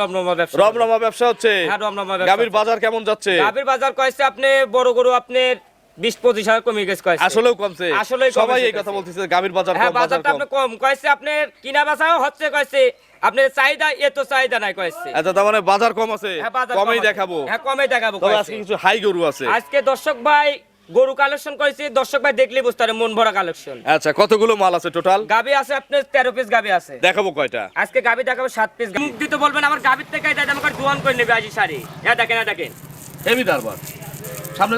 রমরমা ব্যবসা। রমরমা ব্যবসা হচ্ছে। হ্যাঁ, রমরমা ব্যবসা গাভীর বাজার কেমন যাচ্ছে? গাভীর বাজার কয়েছে আপনি বড় গরু আপনার বিশ পঁচিশ হাজার কমে গেছে কয়েছে। আসলেও কমছে। আসলেই সবাই এই কথা বলতেছে গাভীর বাজার হ্যাঁ বাজারটা আপনি কম। কয়েছে আপনার কিনা বেচাও হচ্ছে কয়েছে। আপনার চাহিদা এত চাহিদা নাই কয়েছে। আচ্ছা তার মানে বাজার কম আছে। হ্যাঁ কমেই দেখাবো। হ্যাঁ কমে দেখাবো তবে আজকে কিছু হাই গরু আছে। আজকে দর্শক ভাই গরু কালেকশন করেছি দর্শক ভাই দেখলে বুঝতে পারে মন ভরা কালেকশন আচ্ছা কতগুলো মাল আছে টোটাল গাবি আছে আপনার তেরো পিস গাবি আছে। দেখাবো কয়টা? আজকে গাবি দেখাবো সাত পিস মুখ দিতে বলবেন আমার গাবির থেকে দাদা আমাকে দোয়ান করে নেবে আজি শাড়ি। হ্যাঁ দেখেন হ্যাঁ দেখেন। হেভি দারবার। সামনে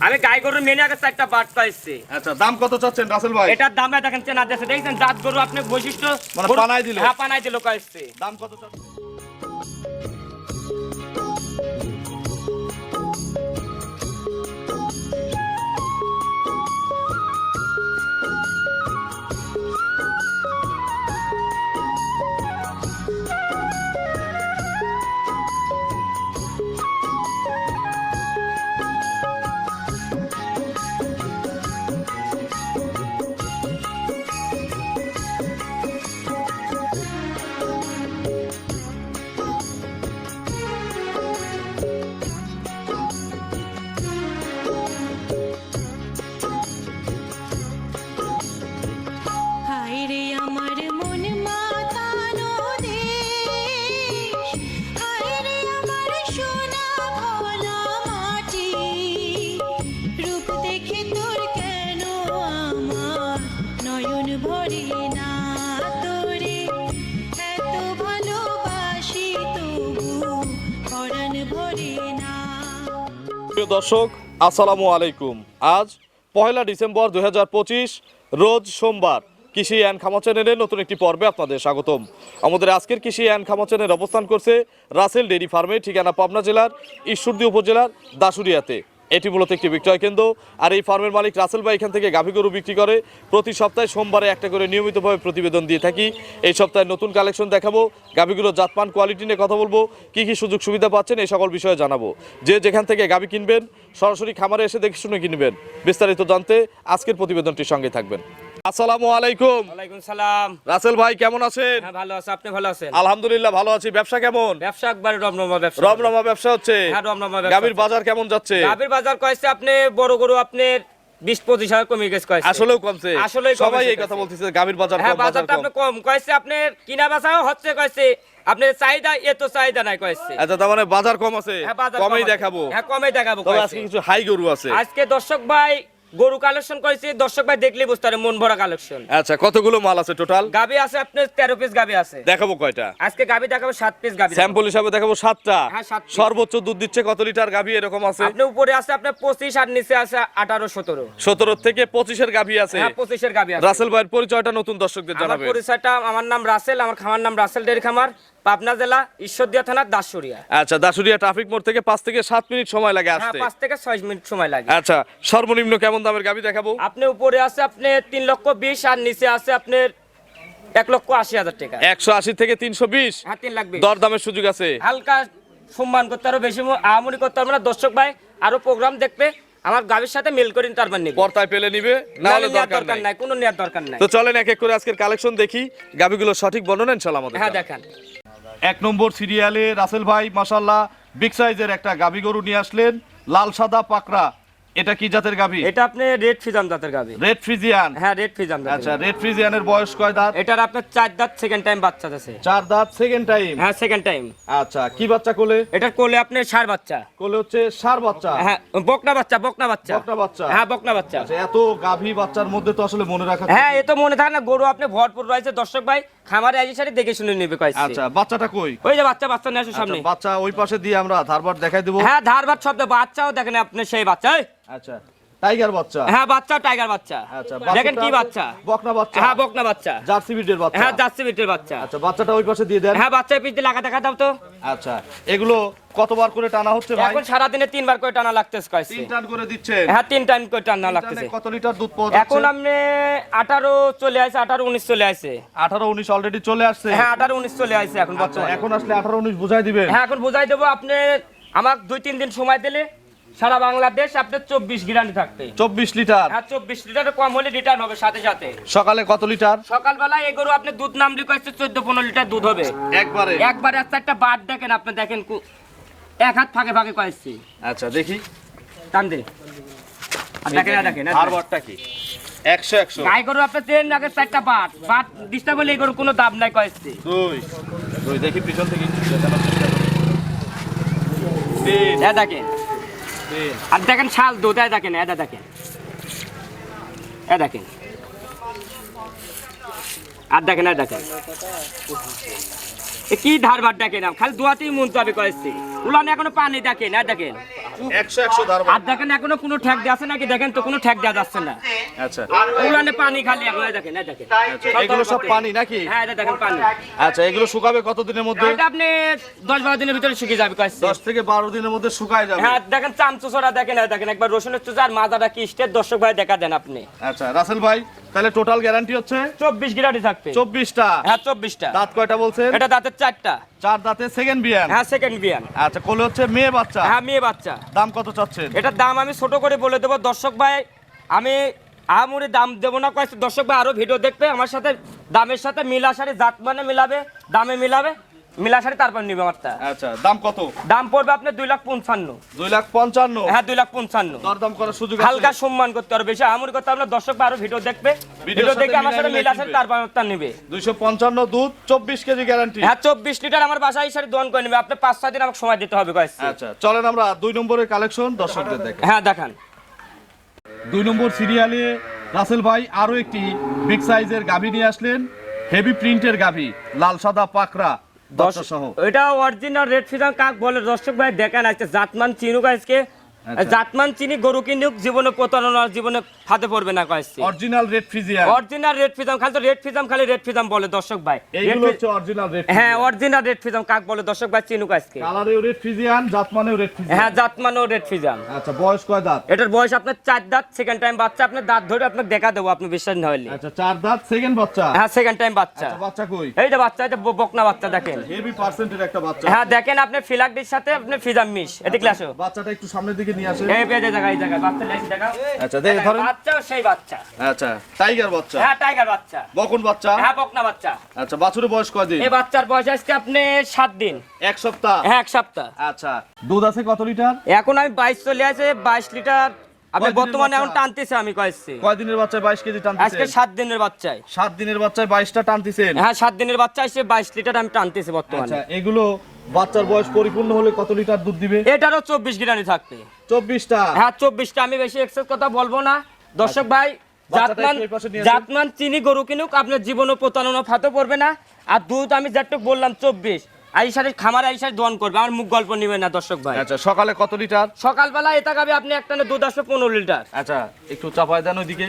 আমি গাই গরুর মেনে আগে চারটা বাট পাইছি। আচ্ছা দাম কত চাচ্ছেন রাসেল ভাই? এটার দাম দেখেন চেনা দেখছেন জাত গরু আপনি বৈশিষ্ট্য মানে গরু- পানায় দিলো? হ্যাঁ পানায় দিল কয়েছে দাম কত চাচ্ছেন? দর্শক, আসসালামু আলাইকুম। আজ পয়লা ডিসেম্বর দুই হাজার পঁচিশ, রোজ সোমবার কৃষি অ্যান্ড খামা চ্যানেলের নতুন একটি পর্বে আপনাদের স্বাগতম। আমাদের আজকের কৃষি অ্যান্ড খামা চ্যানেল অবস্থান করছে রাসেল ডেরি ফার্মে, ঠিকানা পাবনা জেলার ঈশ্বরদী উপজেলার দাসুরিয়াতে এটি মূলত একটি বিক্রয় কেন্দ্র। আর এই ফার্মের মালিক রাসেল ভাই এখান থেকে গাভী গরু বিক্রি করে। প্রতি সপ্তাহে সোমবারে একটা করে নিয়মিতভাবে প্রতিবেদন দিয়ে থাকি। এই সপ্তাহে নতুন কালেকশন দেখাবো। গাভীগুলোর জাতমান কোয়ালিটি নিয়ে কথা বলব। কি কি সুযোগ সুবিধা পাচ্ছেন এই সকল বিষয়ে জানাব। যে যেখান থেকে গাভী কিনবেন, সরাসরি খামারে এসে দেখে শুনে কিনবেন। বিস্তারিত জানতে আজকের প্রতিবেদনটির সঙ্গে থাকবেন। আসসালামু আলাইকুম। ওয়ালাইকুম সালাম। রাসেল ভাই কেমন আছেন? হ্যাঁ ভালো আছে। আপনি ভালো আছেন? আলহামদুলিল্লাহ ভালো আছি। ব্যবসা কেমন? ব্যবসা একবারে রমরমা ব্যবসা। রমরমা ব্যবসা হচ্ছে? হ্যাঁ, রমরমা ব্যবসা গাভীর বাজার কেমন যাচ্ছে? গাভীর বাজার কয়েছে আপনি বড় গরু আপনার বিশ পঁচিশ হাজার কমে গেছে কয়েছে। আসলেও কমছে। কমেছে সবাই এই কথা বলতেছে গাভীর বাজার হ্যাঁ বাজারটা আপনি কম। কয়েছে আপনার কিনা বেচাও হচ্ছে কয়েছে। আপনার চাহিদা এত চাহিদা নাই কয়েছে। আচ্ছা তার মানে বাজার কম আছে? হ্যাঁ কমেই দেখাবো। হ্যাঁ কমে দেখাবো তবে আজকে কিছু হাই গরু আছে। আজকে দর্শক ভাই গরু কালেকশন করেছি দর্শক ভাই দেখলে বুঝতে পারে মন ভরা কালেকশন আচ্ছা কতগুলো মাল আছে টোটাল গাবি আছে আপনার তেরো পিস গাবি আছে। দেখাবো কয়টা? আজকে গাবি দেখাবো সাত পিস গাবি স্যাম্পল হিসাবে দেখাবো সাতটা। হ্যাঁ, সাত piece। সর্বোচ্চ দুধ দিচ্ছে কত লিটার গাভী এরকম আছে? আপনি উপরে আছে আপনার পঁচিশ আর নিচে আছে আঠারো সতেরো। সতেরো থেকে পঁচিশের গাভী আছে। হ্যাঁ পঁচিশের গাবি আছে। রাসেল ভাইয়ের পরিচয়টা নতুন দর্শকদের আমার জানাবেন। পরিচয়টা আমার নাম রাসেল আমার খামার নাম রাসেল ডেরি খামার। পাবনা জেলা ঈশ্বরদিয়া থানা দাসুরিয়া আচ্ছা দাসুরিয়া ট্রাফিক মোড় থেকে পাঁচ থেকে সাত মিনিট সময় লাগে হ্যাঁ আসতে। পাঁচ থেকে ছয় মিনিট সময় লাগে। আচ্ছা সর্বনিম্ন কেমন দামের দেখাবো? আপনি উপরে আছে আপনি তিন লক্ষ বিশ আর নিচে আছে আপনার এক লক্ষ আশি হাজার টাকা। একশো আশি থেকে তিনশো বিশ। হ্যাঁ তিন লাখ বিশ। দর দামের সুযোগ আছে। হালকা সম্মান করতে আরও বেশি আমনি করতে পারব না। দর্শক ভাই আরও প্রোগ্রাম দেখবে। আমার গাবির সাথে মিল করে তার মানে পেলে নিবে না হলে দরকার দরকার নাই। নাই কোনো নেওয়ার দরকার নাই। তো চলেন এক এক করে আজকের কালেকশন দেখি। গাভিগুলো সঠিক বর্ণনা ইনশাল্লাহ আমাদের হ্যাঁ। দেখান। এক নম্বর সিরিয়ালে রাসেল ভাই মাসাল্লাহ বিগ সাইজের একটা গাভী গরু নিয়ে আসলেন। লাল, সাদা, পাকড়া। এটা কি জাতের গাভি? এটা আপনি রেড ফিজাম জাতের গাবি রেড ফ্রিজিয়ান? হ্যাঁ রেড ফিজাম আচ্ছা রেড ফ্রিজিয়ানের বয়স কয় দাঁত? এটার আপনার চার দাঁত সেকেন্ড টাইম বাচ্চা আছে। চার দাঁত সেকেন্ড টাইম হ্যাঁ সেকেন্ড টাইম আচ্ছা কি বাচ্চা কোলে? এটার কোলে আপনার সার বাচ্চা। কোলে হচ্ছে সার বাচ্চা? হ্যাঁ বকনা বাচ্চা বকনা বাচ্চা। বকনা বাচ্চা? হ্যাঁ বকনা বাচ্চা। আচ্ছা এত গাভী বাচ্চার মধ্যে তো আসলে মনে রাখা হ্যাঁ এ তো মনে থাকে না গরু আপনি ভরপুর রয়েছে। দর্শক ভাই খামারে আজ সারি দেখে শুনে নেবে কয়েছে আচ্ছা বাচ্চাটা কই? ওই যে বাচ্চা বাচ্চা নিয়ে আসো সামনে। আচ্ছা, বাচ্চা ওই পাশে দিয়ে আমরা ধারবার দেখাই দেবো। হ্যাঁ ধার ভাত শব্দ বাচ্চাও দেখেন আপনি সেই বাচ্চা। আচ্ছা টাইগার বাচ্চা। হ্যাঁ বাচ্চা টাইগার বাচ্চা। আচ্ছা দেখেন কি বাচ্চা? বকনা বাচ্চা। হ্যাঁ বকনা বাচ্চা। জার্সি বিটের বাচ্চা। হ্যাঁ যাচ্ছে বিটের বাচ্চা। আচ্ছা বাচ্চাটা ওই পাশে দিয়ে দেন। হ্যাঁ বাচ্চা পিঠে লাগা দেখা দাও তো। আচ্ছা এগুলো কতবার করে টানা হচ্ছে ভাই? এখন সারাদিনে তিনবার করে টানা লাগতেছে কয়েছে। তিন টান করে দিচ্ছেন। হ্যাঁ তিন টাইম করে টানা তিন লাগতেছে। কত লিটার দুধ পাওয়া এখন আপনি আঠারো চলে আসে আঠারো উনিশ চলে আসে। আঠারো উনিশ অলরেডি চলে আসছে। হ্যাঁ আঠারো উনিশ চলে আসে এখন আচ্ছা বর্তমানে। এখন আসলে আঠারো উনিশ বুঝাই দিবেন। হ্যাঁ এখন বুঝাই দেবো আপনি আমাকে দুই তিন দিন সময় দিলে সারা বাংলাদেশ আপনার চব্বিশ গ্রান্ড থাকবে। চব্বিশ লিটার? হ্যাঁ চব্বিশ লিটার কম হলে রিটার্ন হবে সাথে সাথে। সকালে কত লিটার? সকালবেলা এই গরু আপনি দুধ নাম লিখেছে চোদ্দ পনেরো লিটার দুধ হবে। একবারে? একবার একটা একটা বাদ দেখেন আপনি দেখেন এক হাত ফাঁকে ফাঁকে কয়েছি। আচ্ছা দেখি। টান দে। দেখেন দেখেন আর। হারবারটা কি? একশো একশো। গাই গরু আপনার আগে চারটা বাট বাট ডিস্টার্ব হলে এই গরু কোনো দাম নাই কয়েছি। দুই। দুই দেখি পিছন থেকে এ দেখেন। আর দেখেন শাল দুধ এ দেখেন এদা দেখেন। এ দেখেন। আর দেখেন এ দেখেন। কি ধারবার দেখেন খালি দুয়াতেই মন চাবে কয়েছি। উলানে এখনও পানি দেখেন এ দেখেন? একশো একশো ধারবার আর দেখেন এখনও কোনো ঠেক দেওয়া আছে নাকি? দেখেন তো কোনো ঠেক দেওয়া যাচ্ছে না। আচ্ছা। উলানে পানি খালি এখন দেখেন এ দেখেন। এগুলো সব পানি নাকি? হ্যাঁ এটা দেখেন পানি। আচ্ছা এগুলো শুকাবে কত দিনের মধ্যে? এটা আপনি দশ বারো দিনের ভিতরে শিখে যাবে কয়েছি। দশ থেকে বারো দিনের মধ্যে শুকায় যাবে। হ্যাঁ দেখেন চামচুচরা দেখেন এ দেখেন একবার রসুনের চুচা আর মাজাটা কি স্টেট দর্শক ভাই দেখা দেন আপনি। আচ্ছা রাসেল ভাই তাহলে টোটাল গ্যারান্টি হচ্ছে? চব্বিশ গিরাটি থাকবে। চব্বিশটা। হ্যাঁ চব্বিশটা। দাঁত কয়টা বলছেন? এটা দাঁতের চারটা। চার দাঁতে সেকেন্ড বিয়ান। হ্যাঁ সেকেন্ড বিয়ান। আচ্ছা কোলে হচ্ছে মেয়ে বাচ্চা? হ্যাঁ মেয়ে বাচ্চা। দাম কত চাচ্ছেন? এটার দাম আমি ছোট করে বলে দেবো। দর্শক ভাই আমি আমরে দাম দেবো না কয়েছে দর্শক ভাই আরও ভিডিও দেখবে আমার সাথে দামের সাথে মিলাসারি জাত মানে মিলাবে দামে মিলাবে। মিলাসারি তারপর নিবে আমারটা। আচ্ছা দাম কত? দাম পড়বে আপনার দুই লাখ পঞ্চান্ন। দুই লাখ পঞ্চান্ন? হ্যাঁ দুই লাখ পঞ্চান্ন। দরদাম করার সুযোগ হালকা সম্মান করতে হবে। বেশি আমুরি করতে হবে না দর্শক আরও ভিডিও দেখবে। ভিডিও দেখে আমার সাথে মিলাসারি তারপর আমারটা নিবে। দুইশো পঞ্চান্ন দুধ চব্বিশ কেজি গ্যারান্টি হ্যাঁ চব্বিশ লিটার আমার বাসায় হিসাবে দোয়ান করে নেবে। আপনি পাঁচ ছয় দিন আমাকে সময় দিতে হবে কয়েছে আচ্ছা চলেন আমরা দুই নম্বরের কালেকশন দর্শকদের দেখেন হ্যাঁ দেখান। দুই নম্বর সিরিয়ালে রাসেল ভাই আরও একটি বিগ সাইজের গাভী নিয়ে আসলেন। হেভি প্রিন্টের গাভী লাল সাদা পাকড়া। বাচ্চা ওইটা এটা অরিজিনাল রেড ফিজাম কাক বলে দর্শক ভাই দেখেন আজকে জাতমান চিনুক আজকে। জাতমান চিনি গরু কিনুক জীবনে প্রতারণা জীবনে হাতে পড়বে না কয়েছে original red Friesian original red ফিজাম খালি তো রেড ফিজাম খালি রেড ফিজাম বলে দর্শক ভাই। এইগুলো হচ্ছে অরিজিনাল রেড হ্যাঁ অরিজিনাল রেড ফিজাম কাক বলে দর্শক ভাই চিনুক আজকে। কালারেও রেড ফ্রিজিয়ান জাতমানেও রেড ফ্রিজিয়ান হ্যাঁ জাতমানও রেড ফিজাম আচ্ছা বয়স কয় দাঁত? এটার বয়স আপনার চার দাঁত সেকেন্ড টাইম বাচ্চা আপনার দাঁত ধরে আপনাকে দেখা দেবো আপনি বিশ্বাস না হলে আচ্ছা চার দাঁত সেকেন্ড বাচ্চা? হ্যাঁ সেকেন্ড টাইম বাচ্চা। আচ্ছা বাচ্চা কই? এইটা বাচ্চা এটা বকনা বাচ্চা দেখেন। হেভি পার্সেন্টের একটা বাচ্চা। হ্যাঁ দেখেন আপনি ফিলাকডির সাথে আপনি ফিজাম মিশ। এদিকে আসো। বাচ্চাটা একটু সামনের দিকে এই পেজে জায়গা এই জায়গা বাচ্চা লেখি দেখা আচ্ছা দেখে ধরেন। বাচ্চাও সেই বাচ্চা। আচ্ছা টাইগার বাচ্চা। হ্যাঁ টাইগার বাচ্চা। বকন বাচ্চা। হ্যাঁ বকনা বাচ্চা। আচ্ছা বাছুরের বয়স কয়দিন? এই বাচ্চার বয়স আজকে আপনি সাত দিন। এক সপ্তাহ? হ্যাঁ এক সপ্তাহ। আচ্ছা। দুধ আছে কত লিটার? এখন আমি বাইশ চলে আছে বাইশ লিটার কয়দিনের বর্তমানে এখন? টানতেছে আমি কয়েছি কয়দিনের বাচ্চায় বাইশ কেজি আজকে টানতেছেন সাত দিনের বাচ্চায়। সাত দিনের বাচ্চায় বাইশটা টানতেছেন? হ্যাঁ সাত দিনের বাচ্চা এসে বাইশ লিটার আমি টানতেছি বর্তমানে। আচ্ছা এগুলো বাচ্চার বয়স পরিপূর্ণ হলে কত লিটার দুধ দিবে? এটারও চব্বিশ গিরানি থাকবে। চব্বিশটা? হ্যাঁ চব্বিশটা আমি বেশি এক্সেস কথা বলব না। দর্শক ভাই বাচ্চাটা জাতমান। জাতমান চিনি গরু কিনুক আপনার জীবনও প্রতারণা ফাতে পড়বে না। আর দুধ আমি যেটুক বললাম চব্বিশ। আইসারের খামার আইসার দোয়ান করবে। আমার মুখ গল্প নিবে না দর্শক ভাই। আচ্ছা সকালে কত লিটার? সকালবেলা এটা খাবে আপনি একটা না দুধ আসবে পনেরো লিটার। আচ্ছা একটু চাপায় দেন ওইদিকে।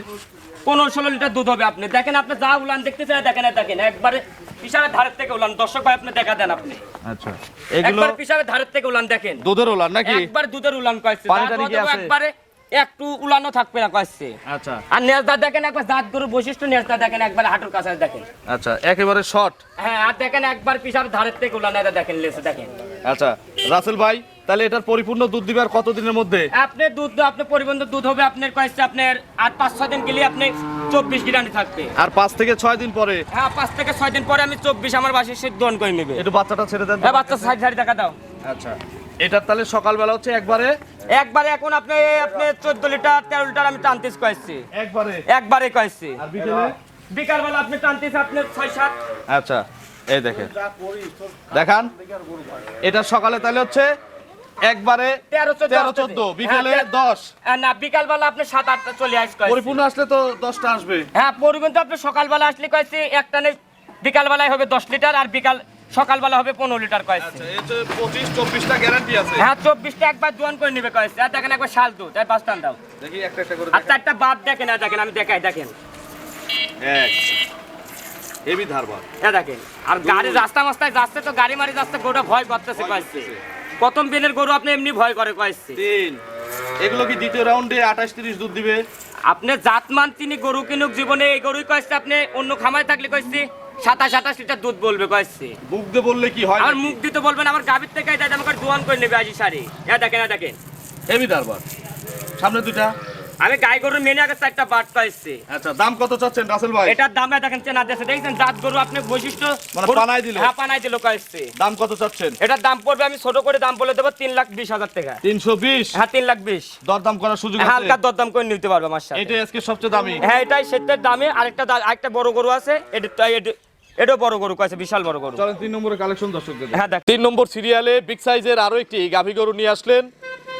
পনেরো ষোলো লিটার দুধ হবে আপনি। দেখেন আপনি যা উলান দেখতেছেন দেখেন আর দেখেন। একবারে পিসাবের ধারের থেকে উলান। দর্শক ভাই আপনি দেখা দেন আপনি। আচ্ছা এগুলো একবার পিসাবের ধারের থেকে উলান দেখেন। দুধের ওলান নাকি? একবার দুধের উলান কয়েছে। পানি টানি কি আছে? একবারে একটু উলানো থাকবে না কয়েছে। আচ্ছা। আর নেজদা দেখেন একবার দাঁত গরুর বৈশিষ্ট্য নেজদা দেখেন একবার হাঁটুর কাছে দেখেন। আচ্ছা একেবারে শর্ট হ্যাঁ আর দেখেন একবার পিসাব ধারের থেকে উলান এটা দেখেন লেসে দেখেন। আচ্ছা রাসেল ভাই তাহলে এটার পরিপূর্ণ দুধ দিবার আর কত দিনের মধ্যে? আপনি দুধ আপনি পরিবন্ধ দুধ হবে আপনার কয়েছে আপনার আর পাঁচ ছয় দিন গেলে আপনি চব্বিশ গিরানি থাকবে। আর পাঁচ থেকে ছয় দিন পরে? হ্যাঁ পাঁচ থেকে ছয় দিন পরে আমি চব্বিশ আমার বাসে সে দোন করে নেবে। একটু বাচ্চাটা ছেড়ে দেন। হ্যাঁ বাচ্চা সাইড সাইড দেখা দাও। আচ্ছা। এটার তাহলে সকালবেলা হচ্ছে একবারে? একবারে এখন আপনি আপনি চোদ্দ লিটার তেরো লিটার আমি টানতেছি কয়েছি। একবারে? একবারে কয়েছি। আর বিকেলে? বিকালবেলা আপনি টানতেছি আপনি ছয় সাত। আচ্ছা এই দেখেন। দেখান। এটা সকালে তাহলে হচ্ছে একবারে তেরো চোদ্দ। তেরো চোদ্দ। বিকেলে হ্যাঁ, তে- দশ। আর না বিকালবেলা আপনি সাত আটটা চলে আস কয়েছি। পরিপূর্ণ আসলে তো দশটা আসবে। হ্যাঁ পরিপূর্ণ তো আপনি সকালবেলা আসলে কয়েছি একটা নেই। বিকালবেলায় হবে দশ লিটার আর বিকাল সকালবেলা হবে পনেরো লিটার কয়েছি। আচ্ছা পঁচিশ চব্বিশটা গ্যারান্টি আছে। হ্যাঁ চব্বিশটা একবার দোয়ান করে নিবে কয়েছি। আর দেখেন একবার শাল দুধ আর পাঁচ টান দাও। দেখি একটা একটা করে আর চারটা বাদ দেখেন আর দেখেন আমি দেখাই দেখেন। এক হেভি ধারবার হ্যাঁ দেখেন আর গাড়ি রাস্তা মাস্তায় যাচ্ছে তো গাড়ি মারি যাচ্ছে গরুটা ভয় করতেছে প্রথম দিনের গরু আপনি এমনি ভয় করে কয়েছি। তিন এগুলো কি দ্বিতীয় রাউন্ডে আঠাশ তিরিশ দুধ দিবে? আপনি জাতমান তিনি গরু কিনুক জীবনে এই গরুই কয়েছে আপনি অন্য খামারে থাকলে কয়েছি। সাতাশ আঠাশ লিটার দুধ বলবে কয়েছি। বুক দিয়ে বললে কি হয় আমার নাকি? মুখ দিতে বলবেন আমার গাভীর থেকে যাই আমাকে দোয়ান করে নেবে আজি সারি। হ্যাঁ দেখেন হ্যাঁ দেখেন। হেভি দারবার। সামনে দুইটা। আমি গাই গরুর মেনে আগে চারটা বাট পাইছি। আচ্ছা দাম কত চাচ্ছেন রাসেল ভাই? এটার দামে দেখেন চেনা দিয়েছে দেখছেন জাত গরু আপনি বৈশিষ্ট্য? মানে গরু- পানায় দিল? হ্যাঁ পানায় দিল কয়েছে। দাম কত চাচ্ছেন? এটার দাম পড়বে আমি ছোট করে দাম বলে দেবো তিন লাখ বিশ হাজার টাকা। তিনশো বিশ? হ্যাঁ তিন লাখ বিশ। দরদাম করার সুযোগ আছে? হালকা দরদাম করে নিতে পারবে আমার সাথে এটাই আজকে সবচেয়ে দামি। হ্যাঁ এটাই সেটের দামে। আরেকটা আরেকটা বড় গরু আছে এটা এটা- বড় গরু কয়েছে বিশাল বড় গরু। চলেন তিন নম্বরের কালেকশন দর্শকদের হ্যাঁ দেখ। তিন নম্বর সিরিয়ালে বিগ সাইজের আরও একটি গাভী গরু নিয়ে আসলেন।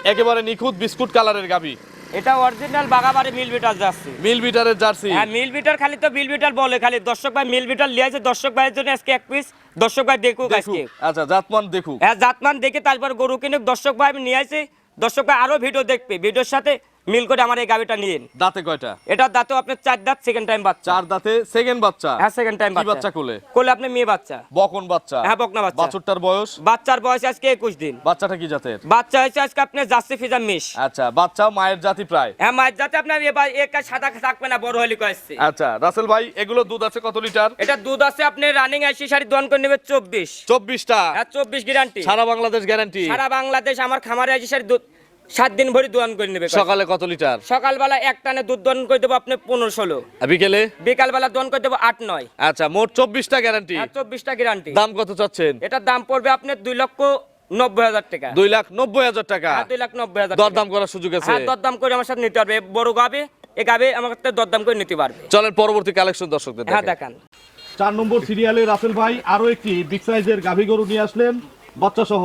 একেবারে নিখুঁত বিস্কুট কালারের গাভী। এটা অরিজিনাল বাগাবাড়ি মিল বিটার যাচ্ছে মিল বিটারের জার্সি। হ্যাঁ মিল বিটার খালি তো মিল বিটার বলে খালি দর্শক ভাই মিল বিটার দর্শক ভাইয়ের জন্য আজকে এক পিস দর্শক ভাই দেখুক আজকে। আচ্ছা জাতমান দেখুক। হ্যাঁ জাতমান দেখে তারপর গরু কিনে দর্শক ভাই আমি নিয়ে আসি। দর্শক ভাই আরও ভিডিও দেখবে। ভিডিওর সাথে মিল করে আমার এই গাবিটা নিন দাঁতে কয়টা? এটা দাঁতেও আপনার চার দাঁত সেকেন্ড টাইম বাচ্চা। চার দাঁতে সেকেন্ড বাচ্চা? হ্যাঁ সেকেন্ড টাইম কি বাচ্চা। কোলে? কোলে আপনি মেয়ে বাচ্চা। বকন বাচ্চা। হ্যাঁ বকনা বাচ্চা। বাছুরটার বয়স? বাচ্চার বয়স আজকে একুশ দিন। বাচ্চাটা কি জাতের? বাচ্চা হয়েছে আজকে আপনার জার্সি ফিজার মিস আচ্ছা বাচ্চা মায়ের জাতি প্রায়। হ্যাঁ মায়ের যাতে আপনার এবার এক সাদা থাকবে না বড় হলি কয়েছে আচ্ছা রাসেল ভাই এগুলো দুধ আছে কত লিটার? এটা দুধ আছে আপনি রানিং আইসি শাড়ি দোয়ান করে নেবে চব্বিশ। চব্বিশটা? হ্যাঁ চব্বিশ গ্যারান্টি সারা বাংলাদেশ গ্যারান্টি সারা বাংলাদেশ আমার খামারে আইসি শাড়ি দুধ সাত দিন ভরি দোয়ান করে নেবে। সকালে কত লিটার? সকালবেলা এক টানে দুধ দোয়ান করে দেবো আপনি পনেরো ষোলো। বিকেলে? বিকালবেলা দোয়ান করে দেবো আট নয়। আচ্ছা মোট চব্বিশটা গ্যারান্টি চব্বিশটা গ্যারান্টি দাম কত চাচ্ছেন? এটার দাম পড়বে আপনার দুই লক্ষ নব্বই হাজার টাকা। দুই লাখ নব্বই হাজার টাকা। হ্যাঁ, দুই লাখ নব্বই হাজার দরদাম করার সুযোগ আছে। হ্যাঁ দরদাম করে আমার সাথে নিতে পারবে। বড় গাবে এ গাবে আমার কাছে দরদাম করে নিতে পারবে। চলেন পরবর্তী কালেকশন দর্শকদের হ্যাঁ। দেখান। চার নম্বর সিরিয়ালে রাসেল ভাই আরও একটি বিগ সাইজের গাভী গরু নিয়ে আসলেন বাচ্চা সহ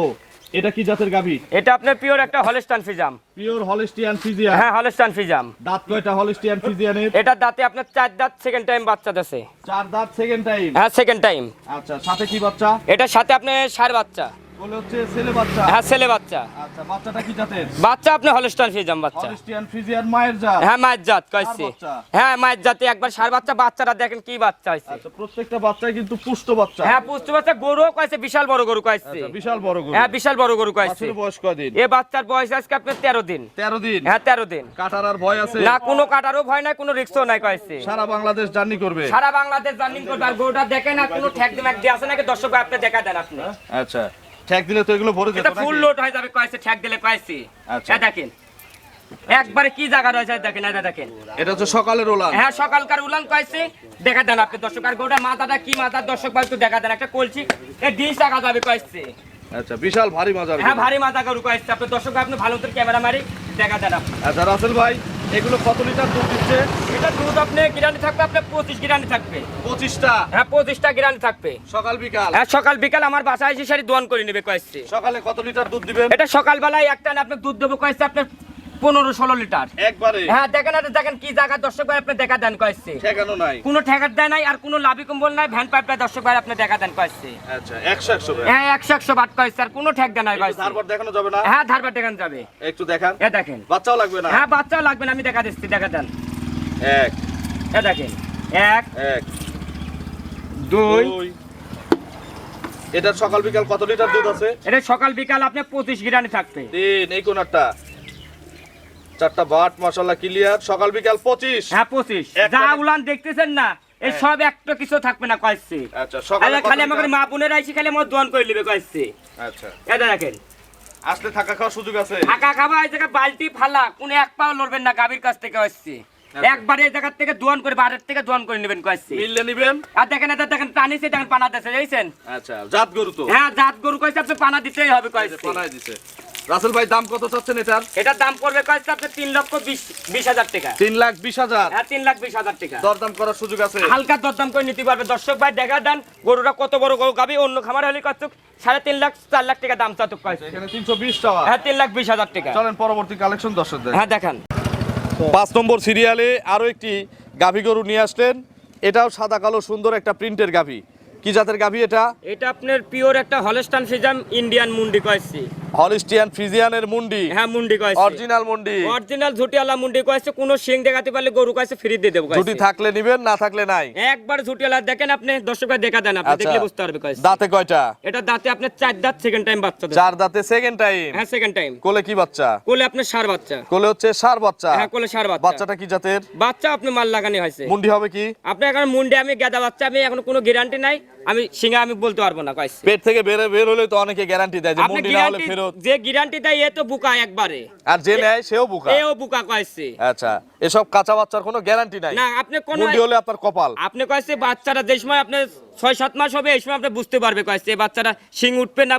এটা কি জাতের গাভী? এটা আপনার পিওর একটা হলস্টান ফিজাম পিওর হলিস্টিয়ান ফিজিয়া হ্যাঁ হলিস্টান ফিজাম দাঁত কয়টা হলিস্টিয়ান ফিজিয়ানের এটা দাঁতে আপনার চার দাঁত সেকেন্ড টাইম বাচ্চা দেছে। চার দাঁত সেকেন্ড টাইম হ্যাঁ সেকেন্ড টাইম আচ্ছা সাথে কি বাচ্চা? এটা সাথে আপনার সার বাচ্চা। হ্যাঁ ছেলে বাচ্চা। আচ্ছা বাচ্চাটা কি জাতের? বাচ্চা আপনি হলস্টান ফিজাম বাচ্চা। হলিস্টিয়ান ফিজিয়ান মায়ের জাত। হ্যাঁ মায়ের জাত কয়েছে হ্যাঁ মায়ের জাতে একবার সার বাচ্চা বাচ্চারা দেখেন কি বাচ্চা হয়েছে আচ্ছা প্রত্যেকটা বাচ্চাই কিন্তু পুষ্ট বাচ্চা। হ্যাঁ পুষ্ট বাচ্চা গরুও কয়েছে বিশাল বড় গরু কয়েছে বিশাল বড় গরু। হ্যাঁ বিশাল বড় গরু কয়েছে বয়স কয়দিন? এ বাচ্চার বয়স আজকে আপনার তেরো দিন। তেরো দিন? হ্যাঁ তেরো দিন। কাটার আর ভয় আছে? না কোনো কাটারও ভয় নাই কোনো রিক্সও নাই কয়েছে সারা বাংলাদেশ জার্নি করবে? সারা বাংলাদেশ জার্নিং করবে আর গরুটা দেখেন না কোনো ঠেক দিমাক দিয়ে আছে নাকি? দর্শক আপনি দেখা দেন আপনি। আচ্ছা। ঠেক দিলে তো এগুলো ভরে যেত এটা ফুল লোড হয়ে যাবে কয়েছে ঠেক দিলে কয়েছে আচ্ছা। দেখেন একবারে কি জায়গা রয়েছে দেখেন এটা দেখেন। এটা হচ্ছে সকালের ওলান হ্যাঁ সকালকার উলান কয়েছে দেখা দেন আপনি দর্শক। আর গোটা মাথাটা কি মাথা? দর্শক ভাই একটু দেখা দেন একটা কলছি এ ডিশ টাকা যাবে কয়েছে আচ্ছা বিশাল ভারী মাজার হ্যাঁ ভারী মাথা গরু কয়েছে আপনি দর্শক আপনি ভালো মতো ক্যামেরা মারি দেখা দেন আপনি। আচ্ছা রাসেল ভাই এগুলো কত লিটার দুধ দিচ্ছে? এটা দুধ আপনি গিরানি থাকবে আপনার পঁচিশ গিরানি থাকবে। পঁচিশটা? হ্যাঁ পঁচিশটা গিরানি থাকবে। সকাল বিকাল? হ্যাঁ সকাল বিকাল আমার বাসায় এসে সারি দোয়ান করে নেবে কয়েছে। সকালে কত লিটার দুধ দিবেন? এটা সকালবেলায় একটা আপনি আপনার দুধ দেবো কয়েকটা আপনার পনেরো ষোলো লিটার। একবারে? হ্যাঁ দেখেন আর দেখেন কি জায়গা দর্শক ভাই আপনি দেখা দেন কয়েছে। ঠেকানো নাই? কোনো ঠেকার দেয় নাই আর কোনো লাভি কম্বল নাই ভ্যান পাইপটা দর্শক ভাই আপনি দেখা দেন কয়েছে। আচ্ছা একশো একশো হ্যাঁ একশো একশো বাট কয়েছে আর কোনো ঠেক দেয় নাই কয়েছে। ধারবার দেখানো যাবে না? হ্যাঁ ধারবার দেখান যাবে। একটু দেখান। এ দেখেন। বাচ্চাও লাগবে না? হ্যাঁ বাচ্চাও লাগবে না আমি দেখা দিচ্ছি দেখা দেন। এক। এ দেখেন এক এক। দুই। এটার সকাল বিকাল কত লিটার দুধ আছে? এটা সকাল বিকাল আপনি পঁচিশ গিরানি থাকবে। তিন এই কোনারটা। চারটা বাট মশলা ক্লিয়ার সকাল বিকাল পঁচিশ। হ্যাঁ পঁচিশ। যা উলান দেখতেছেন না এই সব একটা কিছু থাকবে না কয়েছে আচ্ছা সকালে খালি আমাকে মা বোনের আইসি খালি আমার দোয়ান করে নিবে কয়েছে আচ্ছা। এটা আসলে থাকা খাওয়ার সুযোগ আছে? ফাঁকা খাবা এই জায়গায় বালতি ফালা কোন এক পাও লড়বেন না গাভীর কাছ থেকে আসছে আচ্ছা। একবারে এই জায়গার থেকে দোয়ান করে বাড়ির থেকে দোয়ান করে নেবেন কয়েছে মিললে নিবেন? আর দেখেন এটা দেখেন টানিছে দেখেন পানা বুঝছেন আচ্ছা জাত গরু তো? হ্যাঁ জাত গরু কয়েছে আপনি পানা দিতেই হবে কয়েছে পানায় দিছে। রাসেল ভাই দাম কত চাচ্ছেন এটার? এটার দাম পড়বে কয়েছে আপনি তিন লক্ষ বিশ হাজার টাকা। তিন লাখ বিশ হাজার? হ্যাঁ তিন লাখ বিশ হাজার টাকা। দরদাম করার সুযোগ আছে? হালকা দরদাম করে নিতে পারবে। দর্শক ভাই দেখা দেন গরুটা কত বড় গরু গাবি অন্য খামার হলে কত সাড়ে তিন লাখ চার লাখ টাকা দাম চাতুক কয়েছে এখানে তিনশো বিশ টাকা। হ্যাঁ তিন লাখ বিশ হাজার টাকা। চলেন পরবর্তী কালেকশন দর্শকদের। হ্যাঁ দেখান। পাঁচ নম্বর সিরিয়ালে আরও একটি গাভী গরু নিয়ে আসলেন। এটাও সাদা কালো সুন্দর একটা প্রিন্টের গাভী। কি জাতের গাভী এটা? এটা আপনার পিওর একটা হলস্টান ফিজাম ইন্ডিয়ান মুন্ডি কয়েছে। হলিস্টিয়ান ফ্রিজিয়ানের মুন্ডি? হ্যাঁ মুন্ডি কয়েছে। অরিজিনাল মুন্ডি? অরিজিনাল ঝুটিয়ালা মুন্ডি কয়েছে কোনো সিং দেখাতে পারলে গরু কয়েছে ফ্রি দিয়ে দেবো দুটি থাকলে নিবেন না থাকলে নাই? একবার ঝুটিয়ালা দেখেন আপনি দর্শক ভাই দেখা দেন আপনি আচ্ছা। দেখলে বুঝতে পারবে কয়েছে। দাঁতে কয়টা? এটা দাঁতে আপনার চার দাঁত সেকেন্ড টাইম বাচ্চা। চার দাঁতে সেকেন্ড টাইম হ্যাঁ সেকেন্ড টাইম কোলে কি বাচ্চা? কোলে আপনার সার বাচ্চা। কোলে হচ্ছে সার বাচ্চা। হ্যাঁ কোলে সার বাচ্চা। বাচ্চাটা কি জাতের? বাচ্চা আপনি মাল লাগানি হয়েছে। মুন্ডি হবে কি? আপনি এখন মুন্ডি আমি গেদা বাচ্চা আমি এখন কোনো গ্যারান্টি নাই। আমি সিঙ্গা আমি বলতে পারব না কয়েছে পেট থেকে বের বের হলে তো অনেকে গ্যারান্টি দেয় যে মুন্ডি না হলে ফেরত যে গ্যারান্টি দেয় এ তো বুকা একবারে। আর যে নেয় সেও বুকা। এও বুকা কয়েছে আচ্ছা এসব কাঁচা বাচ্চার কোনো গ্যারান্টি নাই। না আপনি কোন মুন্ডি হলে আপনার কপাল। আপনি কয়েছে বাচ্চারা যে সময় আপনি ছয় সাত মাস হবে এই সময় আপনি বুঝতে পারবে কয়েছে এই বাচ্চারা সিং উঠবে না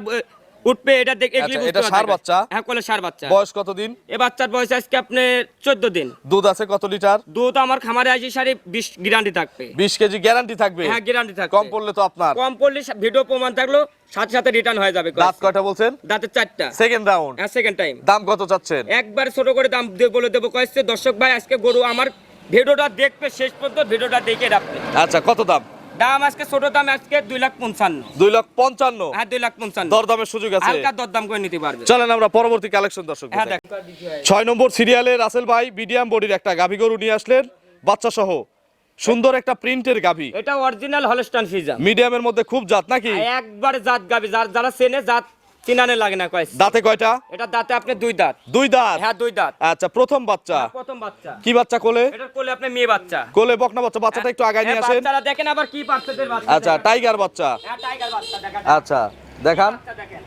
উঠবে এটা দেখে আচ্ছা, এটা কয়েছে। বাচ্চা? হ্যাঁ কোলে সার বাচ্চা? বয়স কতদিন এ বাচ্চার বয়স আজকে আপনি চোদ্দ দিন। দুধ আছে কত লিটার? দুধ আমার খামারে আসি সাড়ে বিশ গ্যারান্টি থাকবে। বিশ কেজি গ্যারান্টি থাকবে? হ্যাঁ গ্যারান্টি থাকবে। কম পড়লে তো আপনার। কম পড়লে ভিডিও প্রমাণ থাকল সাথে সাথে রিটার্ন হয়ে যাবে দাঁত কয়টা বলছেন? দাঁতের চারটা। সেকেন্ড রাউন্ড হ্যাঁ সেকেন্ড টাইম দাম কত চাচ্ছেন? একবার ছোট করে দাম বলে দেবো কয়েছে দর্শক ভাই আজকে গরু আমার ভিডিওটা দেখবে শেষ পর্যন্ত ভিডিওটা দেখে রাখবে। আচ্ছা কত দাম? দাম আজকে ছোট দাম আজকে দুই লাখ পঞ্চান্ন। দুই লাখ পঞ্চান্ন? হ্যাঁ দুই লাখ পঞ্চান্ন। দরদামের সুযোগ আছে? হালকা দরদাম করে নিতে পারবে। চলেন আমরা পরবর্তী কালেকশন দর্শক হ্যাঁ দেখ। ছয় নম্বর সিরিয়ালে রাসেল ভাই মিডিয়াম বডির একটা গাভী গরু নিয়ে আসলেন বাচ্চা সহ সুন্দর একটা প্রিন্টের গাভী। এটা অরিজিনাল হলস্টান ফিজা মিডিয়ামের মধ্যে খুব জাত নাকি? একবার জাত গাভী যার যারা চেনে জাত চিনানে লাগে না কয় দাঁতে কয়টা? এটা দাঁতে আপনি দুই দাঁত। দুই দাঁত? হ্যাঁ দুই দাঁত। আচ্ছা প্রথম বাচ্চা? প্রথম বাচ্চা। কি বাচ্চা কোলে? এটা কোলে আপনি মেয়ে বাচ্চা। কোলে বকনা বাচ্চা বাচ্চাটা একটু আগায় নিয়ে হ্যাঁ, আসেন। বাচ্চারা দেখেন আবার কি পার্সেন্টের বাচ্চা। আচ্ছা টাইগার বাচ্চা। হ্যাঁ টাইগার বাচ্চা দেখেন। আচ্ছা দেখান। দেখেন।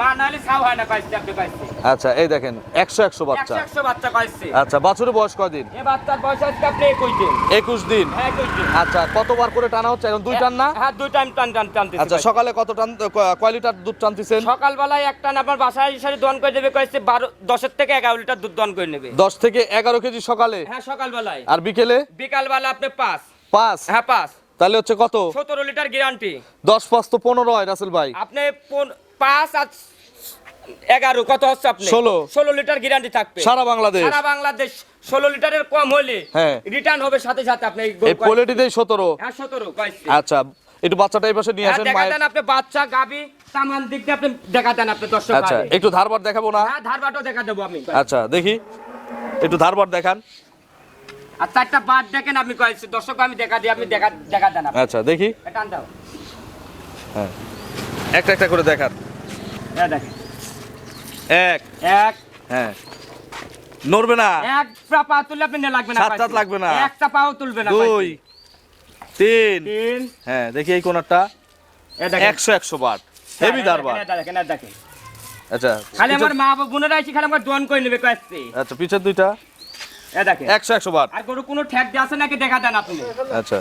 মা নাহলে ছাও হয় না কয়েছে আপনি কয়েছে আচ্ছা এই দেখেন একশো একশো বাচ্চা। একশো একশো বাচ্চা কয়েছে আচ্ছা বাছুরের বয়স কয়দিন এ বাচ্চার বয়স আজকে আপনি একুশ দিন। একুশ দিন। হ্যাঁ একুশ দিন। আচ্ছা কতবার করে টানা হচ্ছে? এখন দুই টান না? হ্যাঁ দুই টাইম টান টান আচ্ছা সকালে কত টান কয় লিটার দুধ টানতেছেন? সকালবেলায় একটা না আপনার বাসায় এসে দন করে দেবে কয়েছে বারো দশের থেকে এগারো লিটার দুধ দন করে নেবে। দশ থেকে এগারো কেজি সকালে? হ্যাঁ সকালবেলায়। আর বিকেলে? বিকালবেলা আপনি পাঁচ। পাঁচ? হ্যাঁ পাঁচ। তাহলে হচ্ছে কত? সতেরো লিটার গ্যারান্টি দশ পাঁচ তো পনেরো হয় রাসেল ভাই। আপনি পন- পাঁচ আর এগারো কত হচ্ছে আপনি? ষোলো। ষোলো লিটার গ্যারান্টি থাকবে। সারা বাংলাদেশ। সারা বাংলাদেশ ষোলো লিটারের কম হলে হ্যাঁ। রিটার্ন হবে সাথে সাথে আপনি এই পোলেটিতেই সতেরো। হ্যাঁ সতেরো কয়েছে আচ্ছা একটু বাচ্চাটা এই পাশে নিয়ে হ্যাঁ আসেন দেন আপনি বাচ্চা গাবি তামান দিক দিয়ে আপনি দেখা দেন আপনি দর্শক আচ্ছা। একটু ধারবার দেখাবো না? হ্যাঁ ধারবাটও দেখা দেবো আমি। আচ্ছা দেখি। একটু ধারবার দেখান। আর চারটা বাদ দেখেন আমি কয়েছি দর্শক আমি দেখা দিই আপনি দেখা দেখা দেন আচ্ছা দেখি। এটা আন দাও হ্যাঁ। একটা একটা করে দেখান। হ্যাঁ দেখেন। এক। এক। হ্যাঁ। নড়বে না। এক পা তুললে আপনি লাগবে না সাত। টাত লাগবে না। একটা পাও তুলবে না দুই তিন। তিন। হ্যাঁ দেখি এই কোনারটা। একশো একশো বাট। হেভি হ্যাঁ, ধারবার এটা দেখেন দেখেন আচ্ছা খালি আমার মা বোনেরা এসে খালি আমার দোয়ান করে নেবে কয়েছি আচ্ছা পিছের দুইটা। এ দেখেন। একশো একশো বাট আর গরু কোনো ঠ্যাক দিয়ে আছে নাকি দেখা দেন আপনি? আচ্ছা।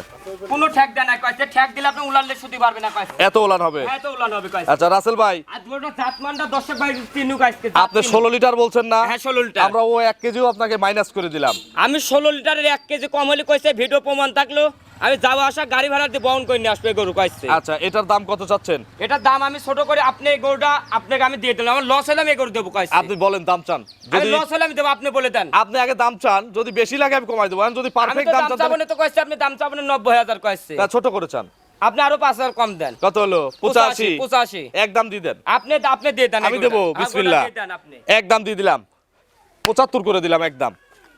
কোনো ঠ্যাক দেন না কয়েছে ঠ্যাক দিলে আপনি উলানলে শুতে পারবে না কয়েছে এত হবে? হ্যাঁ তো উলান হবে কয়েছে আচ্ছা রাসেল ভাই। আর গরুটা জাতমানটা দর্শক ভাই তিনু কয়েছে আপনি ষোলো লিটার বলছেন না? হ্যাঁ ষোলো লিটার। আমরা ও এক কেজিও আপনাকে মাইনাস করে দিলাম। আমি ষোলো লিটারের এক কেজি কম হলে কয়েছে ভিডিও প্রমাণ থাকল। আমি যাব আসা গাড়ি ভাড়া দিয়ে বহন করে নিয়ে আসবে গরু কয়েছে আচ্ছা এটার দাম কত চাচ্ছেন? এটার দাম আমি ছোট করে আপনি এই গরুটা আপনাকে আমি দিয়ে দিলাম। আমার লস হলে আমি এই গরু দেবো কয়েছে আপনি বলেন দাম চান। আমি যদি লস হলে আমি দেবো আপনি বলে দেন। আপনি আগে দাম চান যদি বেশি লাগে আমি কমাই দেবো। আর যদি আমি পারফেক্ট দাম চান তাহলে- তো কয়েছে আপনি দাম চাবো না নব্বই হাজার কয়েছে তা ছোট করে চান। আপনি আরও পাঁচ হাজার কম দেন। কত হলো? পঁচাশি। পঁচাশি এক দাম দিয়ে দেন। আপনি আপনি দিয়ে দেন আমি দেবো বিসমিল্লাহ। গোটা আপনি। এক দাম দিয়ে দিলাম। পঁচাত্তর করে দিলাম একদম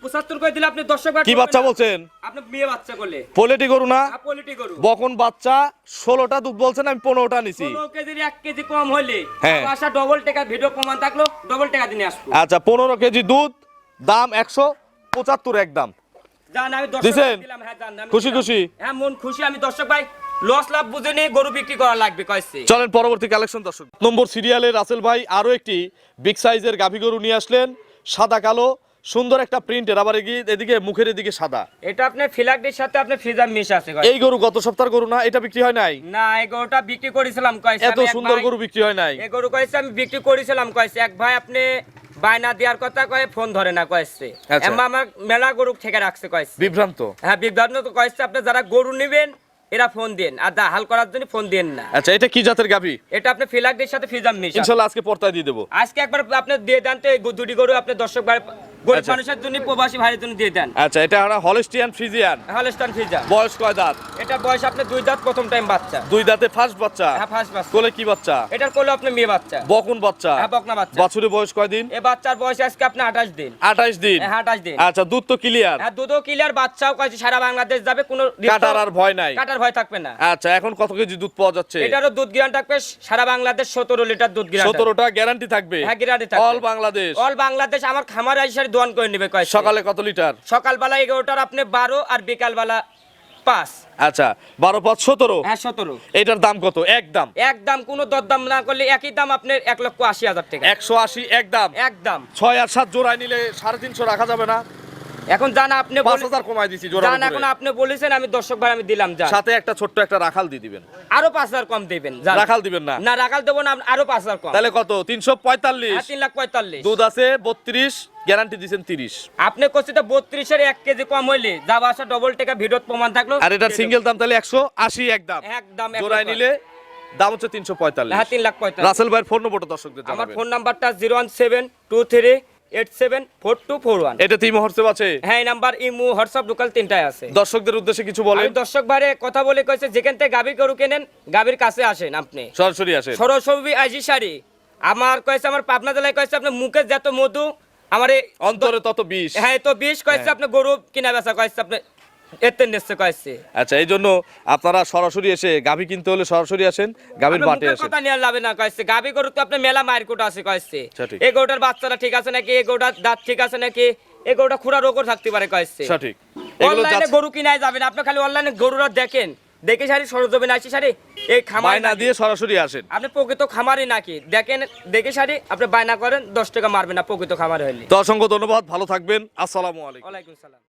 পঁচাত্তর করে দিলে আপনি কি বাচ্চা বলছেন? আপনি মেয়ে বাচ্চা করলে। পোলেটি গরু না? পোলিটি গরু বকন বাচ্চা ষোলোটা দুধ বলছেন আমি পনেরোটা নিছি। পনেরো কেজির এক কেজি কম হলে হ্যাঁ। ডবল টাকা ভিডিও প্রমাণ থাকল ডবল টাকা দিয়ে নিয়ে আসব। আচ্ছা কেজি দুধ দাম একদম। জান আমি? দিলাম হ্যাঁ জান আমি খুশি খুশি? হ্যাঁ মন খুশি আমি দর্শক ভাই লস লাভ বুঝে নিয়ে গরু বিক্রি করা লাগবে কয়েছে চলেন পরবর্তী কালেকশন দর্শক। নম্বর সিরিয়ালে রাসেল ভাই আরও একটি বিগ সাইজের গাভী গরু নিয়ে আসলেন সাদা কালো সুন্দর একটা প্রিন্টের আবার এদিকে মুখের এদিকে সাদা। এটা আপনার ফিলাকটির সাথে আপনার ফ্রিজার মিশ আছে এই গরু গত সপ্তাহের গরু না এটা বিক্রি হয় নাই? না এই গরুটা বিক্রি করেছিলাম কয়েছে এত সুন্দর গরু বিক্রি হয় নাই। এই গরু কয়েছে আমি বিক্রি করেছিলাম কয়েছে এক ভাই আপনি বায়না দেওয়ার কথা কয়ে ফোন ধরে না কয়েছে আচ্ছা। এমা আমার মেলা গরু থেকে রাখছে কয়েছে বিভ্রান্ত? হ্যাঁ বিভ্রান্ত তো কয়েছে আপনি যারা গরু নেবেন এরা ফোন দেন। আর দা হাল করার জন্য ফোন দেন না। আচ্ছা এটা কি জাতের গাভী? এটা আপনি ফিলাকটির সাথে ফ্রিজার মিশ আছে। ইনশাল্লাহ আজকে পর্তায় দিয়ে দেবো। আজকে একবার আপনি দিয়ে দেন তো এই দুটি গরু আপনি দর্শক গরিব আচ্ছা। মানুষের জন্য প্রবাসী ভাইয়ের জন্য দিয়ে দেন। আচ্ছা এটা আমরা হলস্টিয়ান ফ্রিজিয়ান। ফ্রিজার বয়স কয় দাঁত? এটা বয়স আপনি দুই দাঁত প্রথম টাইম বাচ্চা। দুই দাঁতে ফার্স্ট বাচ্চা? হ্যাঁ ফার্স্ট বাচ্চা। কোলে কি বাচ্চা? এটার কোলে আপনি মেয়ে বাচ্চা। বকুন বাচ্চা? হ্যাঁ বকনা বাচ্চা। বাছুরের বয়স কয়দিন এ বাচ্চার বয়স আজকে আপনি আঠাশ দিন। আঠাইশ দিন? হ্যাঁ আঠাশ দিন। আচ্ছা দুধ তো ক্লিয়ার হ্যাঁ দুধও ক্লিয়ার বাচ্চাও কাছে সারা বাংলাদেশ যাবে কোনো কাটার আর ভয় নাই। কাটার ভয় থাকবে না। আচ্ছা এখন কত কেজি দুধ পাওয়া যাচ্ছে? এটারও দুধ গিরান থাকবে সারা বাংলাদেশ সতেরো লিটার দুধ গিরান সতেরোটা গ্যারান্টি থাকবে? হ্যাঁ গ্যারান্টি থাকবে। অল বাংলাদেশ অল বাংলাদেশ আমার খামার আইসারি দোয়ান করে নেবে কয় সকালে কত লিটার? সকালবেলা এগারোটার আপনি বারো আর বিকালবেলা পাঁচ। আচ্ছা বারো পাঁচ সতেরো? হ্যাঁ সতেরো। এটার দাম কত? একদম একদম কোনো দরদাম না করলে একই দাম আপনার এক লক্ষ আশি হাজার টাকা। একশো আশি একদম একদম ছয় আর সাত জোড়ায় নিলে সাড়ে তিনশো রাখা যাবে না? এখন জান আপনি 5000 কমায় দিছি জান এখন আপনি বলেছেন আমি দর্শক ভাই আমি দিলাম জান। সাথে একটা ছোট্ট একটা রাখাল দিয়ে দিবেন। আরও 5000 কম দিবেন রাখাল দিবেন না। না রাখাল দেব না আরও 5000 কম। তাহলে কত? 345 3 হ্যাঁ, লাখ 45 দুধ আছে 32 গ্যারান্টি দিবেন 30 আপনি কষ্ট তো 32 এর কেজি কম হইলে যা আসা ডবল টাকা ভিডিও প্রমাণ থাকল। আর এটা সিঙ্গেল দাম তাহলে 180 একদম একদম। জোড়ায় নিলে দাম হচ্ছে 345 হ্যাঁ তিন লাখ 45 রাসেল ভাইয়ের ফোন নম্বরটা দর্শকদের জানাবেন। আমার ফোন নাম্বারটা 01723 eight seven four two four one WhatsApp আছে? হ্যাঁ এই নাম্বার ইমু হোয়াটসঅ্যাপ লোকাল তিনটায় আছে। দর্শকদের উদ্দেশ্যে কিছু বলেন। আমি দর্শক ভাইরে কথা বলে কইছে যেখান থেকে গরু কেনেন গাভীর কাছে আসেন আপনি। সরাসরি আসেন। সরস্বতী আইজি শাড়ি। আমার কয়েছে আমার পাবনা জেলায় কয়েছে আপনার মুখে যত মধু আমার এই অন্তরে তত বিষ। হ্যাঁ তো বিষ কয়েছে আপনি গরু কিনা বেচা কয়েছে আপনি এতে কয়েছে। আচ্ছা এই জন্য আপনারা সরাসরি এসে গাভী কিনতে হলে সরাসরি আসেন গাভীর বাটে আসেন। কথা নিয়ে লাভে না কয়েছে। গাভী গরু তো আপনি মেলা মায়ের কোটা আছে কয়েছে। এই গরুটার বাচ্চাটা ঠিক আছে নাকি? এই গরুটার দাঁত ঠিক আছে নাকি? এই গরুটা রোগও থাকতে পারে কয়েছে। সঠিক অনলাইনে গরু কিনাই যাবেন। আপনি খালি অনলাইনে গরুরা দেখেন। দেখে সারি সরজমিন আসি সারি এই খামার বায়না দিয়ে সরাসরি আসেন। আপনি প্রকৃত খামারই নাকি? দেখেন দেখে সারি আপনি বায়না করেন দশ টাকা মারবেন না প্রকৃত খামার হইলে। তো অসংখ্য ধন্যবাদ ভালো থাকবেন। আসসালামু আলাইকুম। ওয়ালাইকুম সালাম।